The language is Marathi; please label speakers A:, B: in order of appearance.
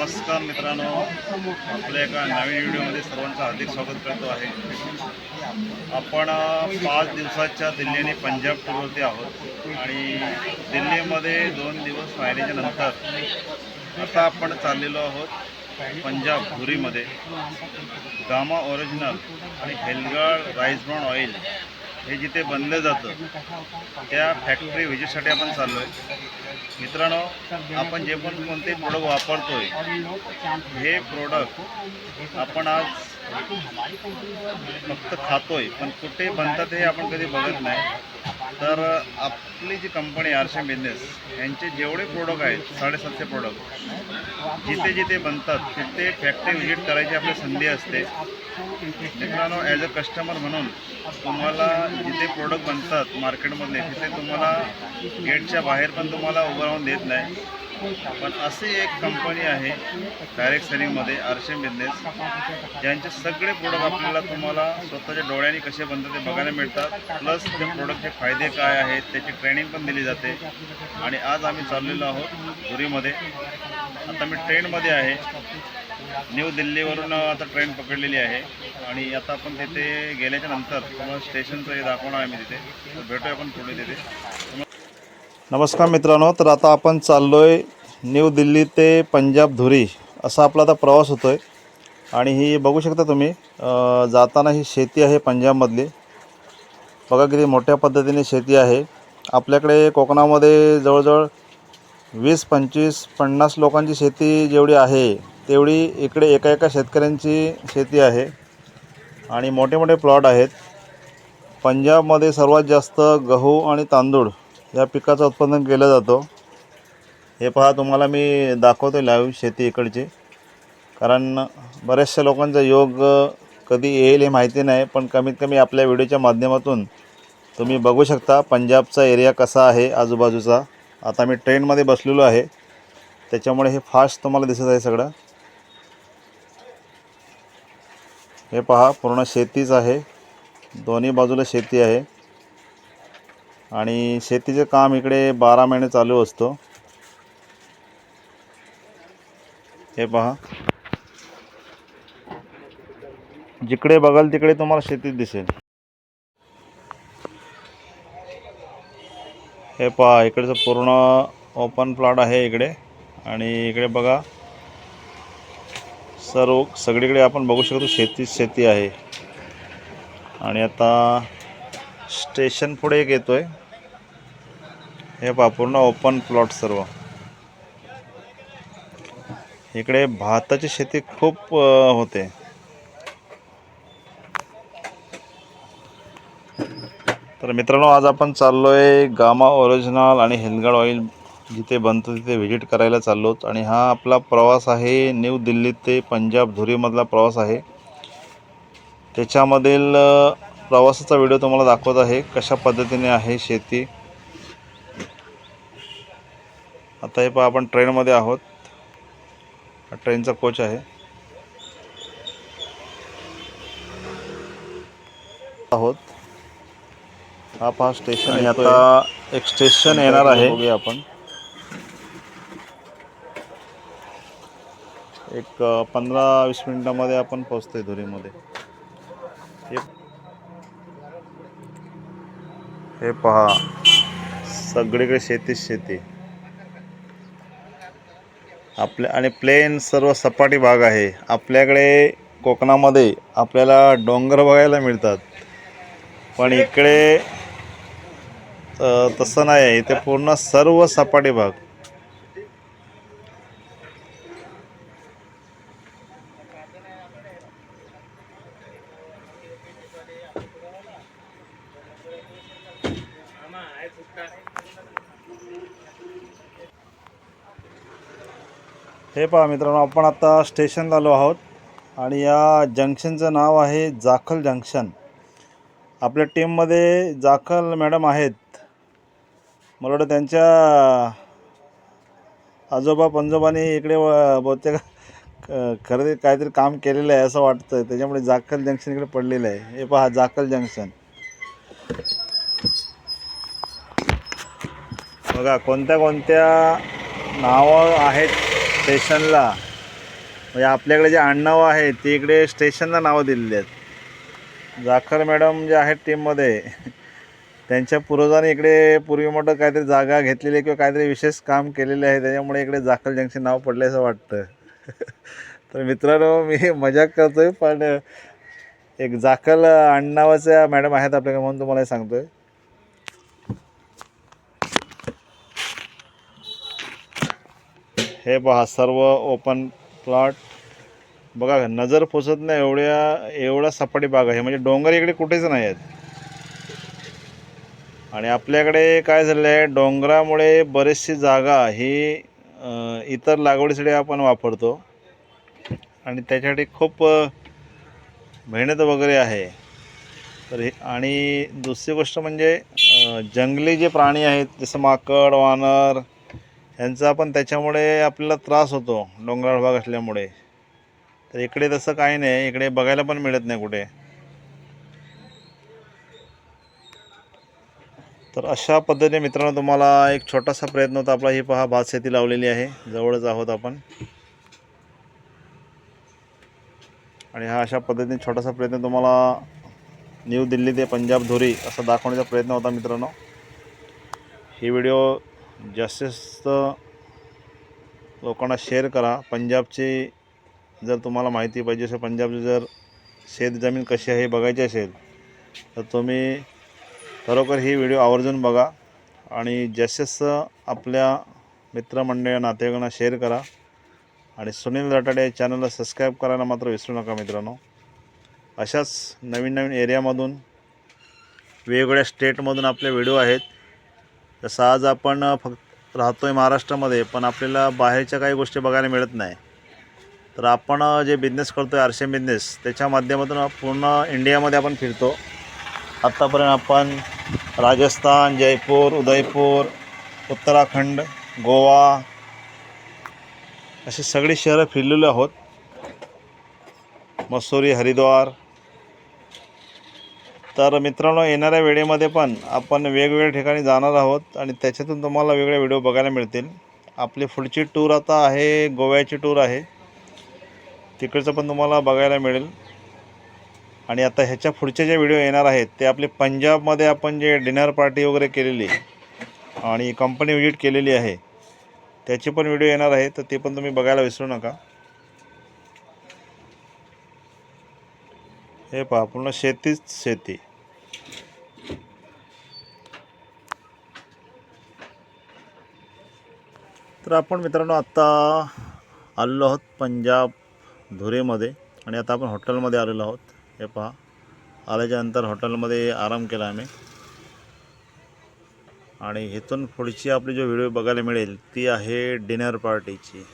A: नमस्कार मित्रांनो. आपल्या एका नवीन व्हिडिओमध्ये सर्वांचं हार्दिक स्वागत करतो आहे. आपण पाच दिवसाच्या दिल्ली आणि पंजाब टूरवरती आहोत. आणि दिल्लीमध्ये दोन दिवस राहिल्याच्या नंतर आता आपण चाललेलो आहोत पंजाब धुरीमध्ये. गामा ओरिजिनल आणि हेलगाड राईस ब्राऊन ऑइल. हे जिथे बनलं जातं त्या फॅक्टरी व्हिजिटसाठी आपण चाललो आहे मित्रांनो आपण जे पण कोणते प्रोडक्ट वापरतो आहे हे प्रोडक्ट आपण आज फक्त खातो आहे पण कुठे बनतात हे आपण कधी बघत नाही. तर आपली जी कंपनी आरशे बिझनेस यांचे जेवढे प्रोडक्ट आहेत साडेसातशे प्रोडक्ट जिथे जिथे बनतात तिथे फॅक्टरी व्हिजिट करायची आपली संधी असते. मित्रांनो ॲज अ कस्टमर म्हणून तुम्हाला जिथे प्रोडक्ट बनतात मार्केटमधले तिथे तुम्हाला गेटच्या बाहेर पण तुम्हाला उभं राहून देत नाही. पण अशी एक कंपनी आहे डायरेक्ट सेलिंगमध्ये आरशे बिझनेस ज्यांचे सगळे प्रोडक्ट आपल्याला तुम्हाला स्वतःच्या डोळ्यांनी कसे बनतात ते बघायला मिळतात. प्लस त्या प्रोडक्टचे फायदे काय आहेत त्याची ट्रेनिंग पण दिली जाते. आणि आज आम्ही चाललेलो आहोत धुरीमध्ये. आता मी ट्रेनमध्ये आहे. न्यू दिल्लीवरून आता ट्रेन पकडलेली आहे. आणि आता आपण तिथे गेल्याच्यानंतर तुम्हाला स्टेशनचं हे दाखवणार आहे मी तिथे. तर भेटूया आपण पुढे तिथे. नमस्कार मित्रांनो तर आता आपण चाललो आहे न्यू दिल्ली ते पंजाब धुरी असा आपला आता प्रवास होतो आहे आणि ही बघू शकता तुम्ही जाताना ही शेती आहे पंजाबमधली. बघा किती मोठ्या पद्धतीने शेती आहे. आपल्याकडे कोकणामध्ये जवळजवळ वीस पंचवीस पन्नास लोकांची शेती जेवढी आहे तेवढी इकडे एका एका शेतकऱ्यांची शेती आहे. आणि मोठे मोठे प्लॉट आहेत. पंजाबमध्ये सर्वात जास्त गहू आणि तांदूळ या पिकाचं उत्पादन केलं जातं. हे पहा तुम्हाला मी दाखवतो लाईव्ह शेती इकडची. कारण बऱ्याचशा लोकांचा योग कधी येईल हे माहिती नाही पण कमीत कमी आपल्या व्हिडिओच्या माध्यमातून तुम्ही बघू शकता पंजाबचा एरिया कसा आहे आजूबाजूचा. आता मी ट्रेनमध्ये बसलेलो आहे. त्याच्यामुळे हे फास्ट तुम्हाला दिसत आहे सगळं. हे पहा पूर्ण शेतीच आहे. दोन्ही बाजूला शेती आहे. आणि शेतीचे काम इकडे बारा महिने चालू असतो. हे पहा. जिकडे बघाल तिकडे तुम्हाला शेतीच दिसेल. हे पहा इकडचं पूर्ण ओपन प्लॉट आहे इकडे. आणि इकडे बघा सर्व सगळीकडे आपण बघू शकतो शेतीच शेती आहे. आणि आता स्टेशन पुढे एक येतो आहे हे पहा पूर्ण ओपन प्लॉट सर्व. इकडे भाताची शेती खूप होते. तर मित्रांनो आज आपण चाललो आहे गामा ओरिजिनल आणि हेलगाड ऑइल जिथे बनतं तिथे व्हिजिट करायला चाललो आणि हा आपला प्रवास आहे न्यू दिल्ली ते पंजाब धुरीमधला प्रवास आहे. त्याच्यामधील प्रवासाचा व्हिडिओ तुम्हाला दाखवत आहे कशा पद्धतीने आहे शेती. आता हे पहा आपण ट्रेनमध्ये आहोत. हा ट्रेनचा कोच आहे. आहोत. हा पहा स्टेशन आता एक स्टेशन येणार आहे. आपण. एक पंधरा वीस मिनिटामध्ये आपण पोहोचतोय धुरीमध्ये हे पहा. सगळीकडे शेतीच शेती. आपल्या आणि प्लेन सर्व सपाटी भाग आहे. आपल्याकडे कोकणामध्ये आपल्याला डोंगर बघायला मिळतात. पण इकडे तसं नाही. आहे इथे पूर्ण सर्व सपाटी भाग हे पहा मित्रांनो आपण आता स्टेशनला आलो आहोत आणि या जंक्शनचं नाव आहे जाखल जंक्शन. आपल्या टीममध्ये जाखल मॅडम आहेत. मला वाटतं त्यांच्या आजोबा पंजोबांनी इकडे बहुतेक खरेदी काहीतरी काम केलेलं आहे असं वाटतं त्याच्यामुळे जाखल जंक्शन इकडे पडलेलं आहे. हे पहा जाखल जंक्शन. बघा कोणत्या कोणत्या नावं आहेत स्टेशनला? म्हणजे आपल्याकडे जे आडनावं आहेत ते इकडे स्टेशनला नावं दिलेली आहेत. जाखर मॅडम जे आहेत टीममध्ये त्यांच्या पूर्वजांनी इकडे पूर्वी मोठं काहीतरी जागा घेतलेली आहे किंवा काहीतरी विशेष काम केलेले आहे त्याच्यामुळे इकडे जाखल जंक्शन नाव पडले असं वाटतं. तर मित्रांनो मी मजाक करतोय पण एक जाखल आडनावाच्या मॅडम आहेत आपल्याकडे म्हणून तुम्हाला सांगतोय. हे पहा सर्व ओपन प्लॉट बघा नजर पोचत नाही एवढ्या एवढा सपाटी बाग आहे. म्हणजे डोंगर इकडे कुठेच नाही आहेत. आणि आपल्याकडे काय झालं आहे डोंगरामुळे बरीचशी जागा ही इतर लागवडीसाठी आपण वापरतो. आणि त्याच्यासाठी खूप मेहनत वगैरे आहे. तर हे आणि दुसरी गोष्ट म्हणजे जंगली जे प्राणी आहेत जसं माकड वानर यांचा पण त्याच्यामुळे आपल्याला त्रास होतो डोंगराळ भाग असल्यामुळे. तर इकडे तसं काही नाही इकडे बघायला पण मिळत नाही कुठे. तर अशा पद्धतीने मित्रांनो तुम्हाला एक छोटासा प्रयत्न होता आपला ही पहा भात शेती लावलेली आहे जवळच आहोत आपण. आणि हा अशा पद्धतीने छोटासा प्रयत्न तुम्हाला न्यू दिल्ली ते पंजाब धुरी असा दाखवण्याचा प्रयत्न होता मित्रांनो. ही व्हिडिओ जास्तीत जास्त लोकांना शेअर करा. पंजाबची जर तुम्हाला माहिती पाहिजे असेल पंजाबची जर शेत जमीन कशी आहे हे बघायची असेल तर तुम्ही खरोखर ही व्हिडिओ आवर्जून बघा आणि जास्तीत जास्त आपल्या मित्रमंडळी नातेवाईकांना शेअर करा. आणि सुनील रटाडे या चॅनलला सबस्क्राईब करायला मात्र विसरू नका मित्रांनो. अशाच नवीन नवीन एरियामधून वेगवेगळ्या स्टेटमधून आपले व्हिडिओ आहेत. जसं आज आपण फक्त राहतो आहे महाराष्ट्रामध्ये पण आपल्याला बाहेरच्या काही गोष्टी बघायला मिळत नाही. तर आपण जे बिझनेस करतो आहे आरशे बिझनेस त्याच्या माध्यमातून पूर्ण इंडियामध्ये आपण फिरतो. आत्तापर्यंत आपण राजस्थान जयपूर उदयपूर उत्तराखंड गोवा अशी सगळी शहरं फिरलेलो आहोत. मसुरी हरिद्वार तर मित्रांनो येणाऱ्या वेळेमध्ये पण आपण वेगवेगळ्या ठिकाणी जाणार आहोत आणि त्याच्यातून तुम्हाला वेगळे व्हिडिओ बघायला मिळतील. आपली पुढची टूर आता आहे गोव्याची टूर आहे. तिकडचं पण तुम्हाला बघायला मिळेल. आणि आता ह्याच्या पुढचे जे व्हिडिओ येणार आहेत ते आपले पंजाबमध्ये आपण जे डिनर पार्टी वगैरे केलेली आणि कंपनी व्हिजिट केलेली आहे त्याचे पण व्हिडिओ येणार आहे तर ते पण तुम्ही बघायला विसरू नका. हे पहा पूर्ण शेतीच शेती. तर आपण मित्रांनो आत्ता आलेलो आहोत पंजाब धुरेमध्ये आणि आता आपण हॉटेलमध्ये आलेलो आहोत. हे पहा आल्याच्यानंतर हॉटेलमध्ये आराम केला आम्ही. आणि इथून पुढची आपली जो व्हिडिओ बघायला मिळेल ती आहे डिनर पार्टीची.